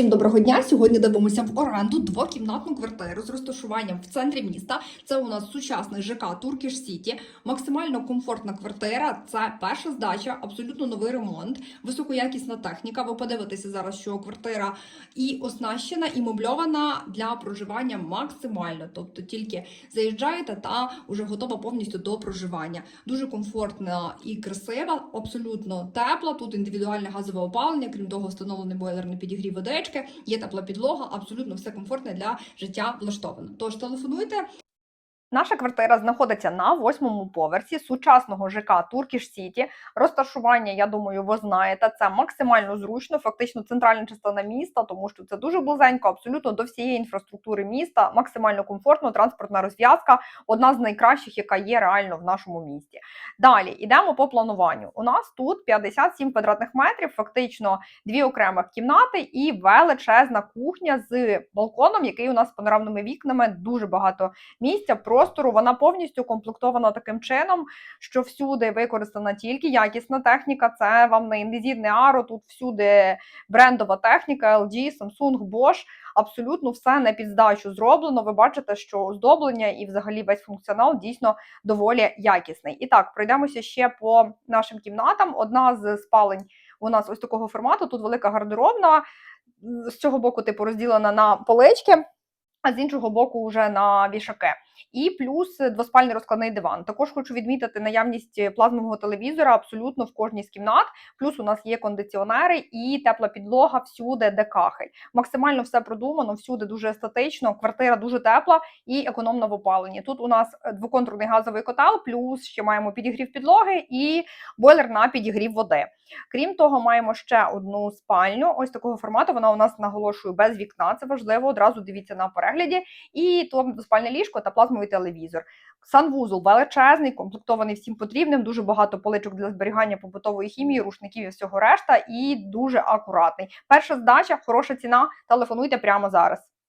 Всім доброго дня. Сьогодні дивимося в оренду двокімнатну квартиру з розташуванням в центрі міста. Це у нас сучасний ЖК Туркіш Сіті. Максимально комфортна квартира. Це перша здача, абсолютно новий ремонт, високоякісна техніка. Ви подивитеся зараз, що квартира і оснащена, і мебльована для проживання максимально. Тобто тільки заїжджаєте та вже готова повністю до проживання. Дуже комфортна і красива, абсолютно тепла. Тут індивідуальне газове опалення, крім того, встановлений бойлерний підігрів водички, є тепла підлога, абсолютно все комфортне для життя влаштовано. Тож телефонуйте. Наша квартира знаходиться на восьмому поверсі сучасного ЖК Туркіш Сіті. Розташування, я думаю, ви знаєте, це максимально зручно, фактично центральна частина міста, тому що це дуже близенько, абсолютно до всієї інфраструктури міста, максимально комфортно, транспортна розв'язка, одна з найкращих, яка є реально в нашому місті. Далі йдемо по плануванню. У нас тут 57 квадратних метрів, фактично дві окремих кімнати і величезна кухня з балконом, який у нас з панорамними вікнами, дуже багато місця, простору. Вона повністю комплектована таким чином, що всюди використана тільки якісна техніка. Це вам не індезір, не аро. Тут всюди брендова техніка, LG, Samsung, Bosch. Абсолютно все на підздачу зроблено. Ви бачите, що оздоблення і взагалі весь функціонал дійсно доволі якісний. І так, пройдемося ще по нашим кімнатам. Одна з спалень у нас ось такого формату. Тут велика гардеробна. З цього боку, типу, розділена на полички а з іншого боку, вже на вішаки. І плюс двоспальний розкладний диван. Також хочу відмітити наявність плазмового телевізора абсолютно в кожній з кімнат. Плюс у нас є кондиціонери і тепла підлога всюди, де кахель. Максимально все продумано, всюди дуже естетично. Квартира дуже тепла і економна в опаленні. Тут у нас двоконтурний газовий котел, плюс ще маємо підігрів підлоги і бойлер на підігрів води. Крім того, маємо ще одну спальню. Ось такого формату. Вона у нас наголошую без вікна. Це важливо. Одразу дивіться на перегляді. І то двоспальне ліжко та плазмовий телевізор. Санвузол величезний, комплектований всім потрібним. Дуже багато поличок для зберігання побутової хімії, рушників і всього решта. І дуже акуратний. Перша здача, хороша ціна. Телефонуйте прямо зараз.